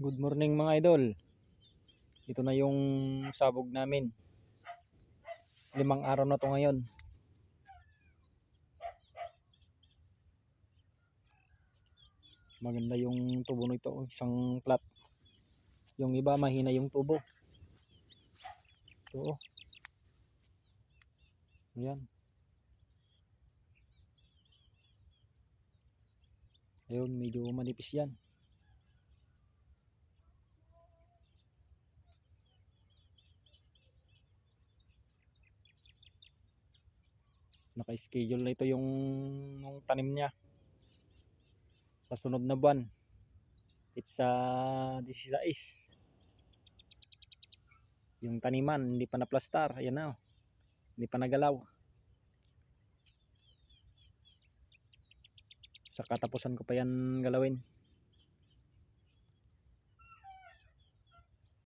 Good morning mga idol. Ito na yung sabog namin. Limang araw na to ngayon. Maganda yung tubo nito, isang plat. Yung iba mahina yung tubo. Ito. oh. Ayan. Ayun, medyo manipis yan. Naka-schedule na ito yung, yung tanim niya. Sa sunod na buwan. It's uh, 16 yung taniman hindi pa na-plastar ayan na oh. hindi pa nagalaw. Sa katapusan ko pa yan galawin